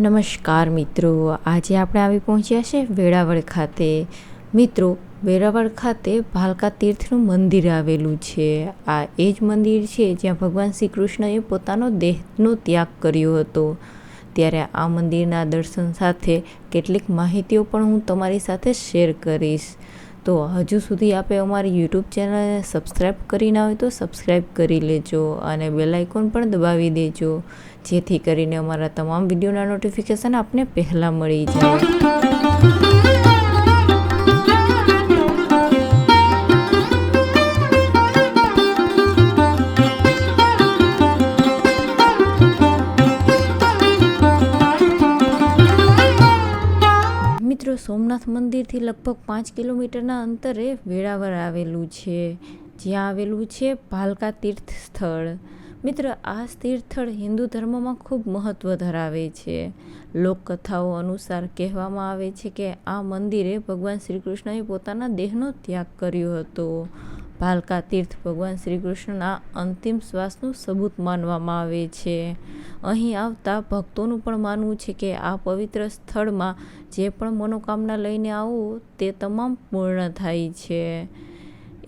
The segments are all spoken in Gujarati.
નમસ્કાર મિત્રો આજે આપણે આવી પહોંચ્યા છે વેળાવળ ખાતે. મિત્રો, વેરાવળ ખાતે ભાલકા તીર્થનું મંદિર આવેલું છે. આ એ જ મંદિર છે જ્યાં ભગવાન શ્રી કૃષ્ણએ પોતાનો દેહનો ત્યાગ કર્યો હતો. ત્યારે આ મંદિરના દર્શન સાથે કેટલીક માહિતીઓ પણ હું તમારી સાથે શેર કરીશ. તો હજુ સુધી આપે અમારી યુટ્યુબ ચેનલને સબસ્ક્રાઈબ કરી ના હોય તો સબસ્ક્રાઈબ કરી લેજો અને બેલ આઇકોન પણ દબાવી દેજો, જેથી કરીને અમારા તમામ વિડીયોના નોટિફિકેશન આપને પહેલાં મળી જાય. સોમનાથ મંદિરથી લગભગ પાંચ કિલોમીટરના અંતરે વેળાવર આવેલું છે. જ્યાં આવેલું છે ભાલકા તીર્થ સ્થળ મિત્ર, આ તીર્થળ હિન્દુ ધર્મમાં ખૂબ મહત્ત્વ ધરાવે છે. લોકકથાઓ અનુસાર કહેવામાં આવે છે કે આ મંદિરે ભગવાન શ્રી કૃષ્ણએ પોતાના દેહનો ત્યાગ કર્યો હતો. ભાલકા તીર્થ ભગવાન શ્રી કૃષ્ણના અંતિમ શ્વાસનું સબૂત માનવામાં આવે છે. અહીં આવતા ભક્તોનું પણ માનવું છે કે આ પવિત્ર સ્થળમાં જે પણ મનોકામના લઈને આવું, તે તમામ પૂર્ણ થાય છે.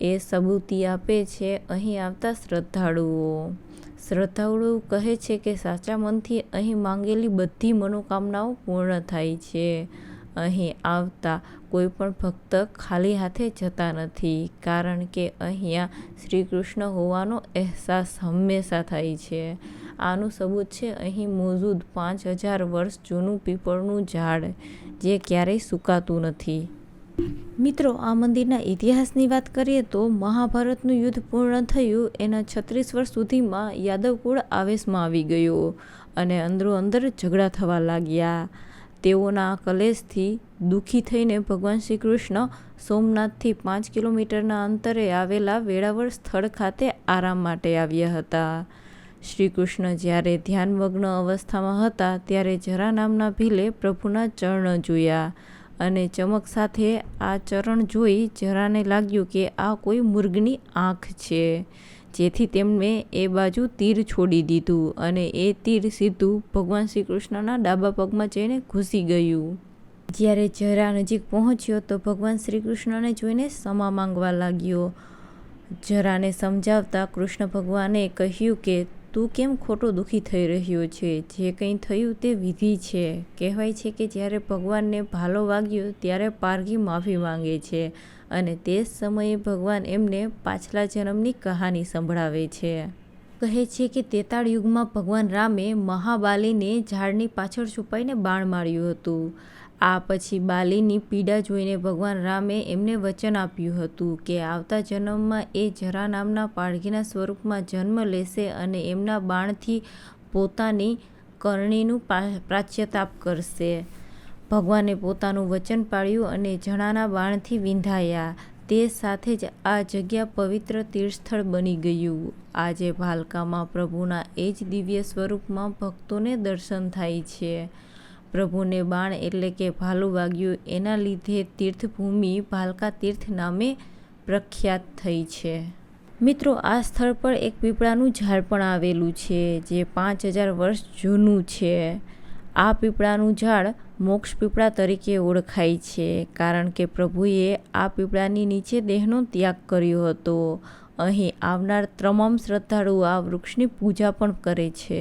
એ સબૂતી આપે છે અહીં આવતા શ્રદ્ધાળુઓ. શ્રદ્ધાળુઓ કહે છે કે સાચા મનથી અહીં માંગેલી બધી મનોકામનાઓ પૂર્ણ થાય છે. અહીં આવતા કોઈ પણ ભક્ત ખાલી હાથે જતા નથી, કારણ કે અહીંયા શ્રી કૃષ્ણ હોવાનો અહેસાસ હંમેશા થાય છે. આનું સબૂત છે, અહીં મોજૂદ પાંચ હજાર વર્ષ જૂનું પીપળનું ઝાડ, જે ક્યારેય સુકાતું નથી. મિત્રો, આ મંદિરના ઇતિહાસની વાત કરીએ તો મહાભારતનું યુદ્ધ પૂર્ણ થયું, એના છત્રીસ વર્ષ સુધીમાં યાદવ કુળ આવેશમાં આવી ગયો અને અંદરો અંદર ઝઘડા થવા લાગ્યા. તેઓના કલેશથી દુઃખી થઈને ભગવાન શ્રી કૃષ્ણ સોમનાથથી પાંચ કિલોમીટરના અંતરે આવેલા વેળાવળ સ્થળ ખાતે આરામ માટે આવ્યા હતા. શ્રી કૃષ્ણ જ્યારે ધ્યાનમગ્ન અવસ્થામાં હતા, ત્યારે જરા નામના ભીલે પ્રભુના ચરણ જોયા અને ચમક સાથે આ ચરણ જોઈ જરાને લાગ્યું કે આ કોઈ મૃગની આંખ છે. જેથી તેમણે એ બાજુ તીર છોડી દીધું અને એ તીર સીધું ભગવાન શ્રી કૃષ્ણના ડાબા પગમાં જઈને ઘૂસી ગયું. જ્યારે જરા નજીક પહોંચ્યો તો ભગવાન શ્રી કૃષ્ણને જોઈને ક્ષમા માંગવા લાગ્યો. જરાને સમજાવતા કૃષ્ણ ભગવાને કહ્યું કે તું કેમ ખોટો દુઃખી થઈ રહ્યો છે? જે કંઈ થયું તે વિધિ છે. કહેવાય છે કે જ્યારે ભગવાનને ભાલો વાગ્યો ત્યારે પારઘી માફી માંગે છે અને તે જ સમયે ભગવાન એમને પાછલા જન્મની કહાની સંભળાવે છે. કહે છે કે તેતાળ યુગમાં ભગવાન રામે મહાબાલીને ઝાડની પાછળ છુપાઈને બાણ માર્યું હતું. આ પછી બાલીની પીડા જોઈને ભગવાન રામે એમને વચન આપ્યું હતું કે આવતા જન્મમાં એ જરા નામના પાળઘીના સ્વરૂપમાં જન્મ લેશે અને એમના બાણથી પોતાની કરણીનું પ્રાચ્યતાપ કરશે. ભગવાને પોતાનું વચન પાળ્યું અને જણાના બાણથી વિંધાયા. તે સાથે જ આ જગ્યા પવિત્ર તીર્થસ્થળ બની ગયું. આજે ભાલકામાં પ્રભુના એ જ દિવ્ય સ્વરૂપમાં ભક્તોને દર્શન થાય છે. પ્રભુને બાણ એટલે કે ભાલું વાગ્યું એના લીધે તીર્થભૂમિ ભાલકા તીર્થ નામે પ્રખ્યાત થઈ છે. મિત્રો, આ સ્થળ પર એક પીપળાનું ઝાડ પણ આવેલું છે, જે પાંચ હજાર વર્ષ જૂનું છે. આ પીપળાનું ઝાડ મોક્ષ પીપળા તરીકે ઓળખાય છે, કારણ કે પ્રભુએ આ પીપળાની નીચે દેહનો ત્યાગ કર્યો હતો. અહીં આવનાર તમામ શ્રદ્ધાળુઓ આ વૃક્ષની પૂજા પણ કરે છે.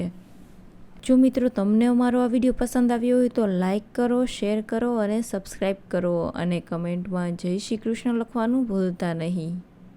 જો મિત્રો તમને અમારો આ વીડિયો પસંદ આવ્યો હોય તો લાઈક કરો, શેર કરો અને સબસ્ક્રાઈબ કરો અને કમેન્ટમાં જય શ્રી કૃષ્ણ લખવાનું ભૂલતા નહીં.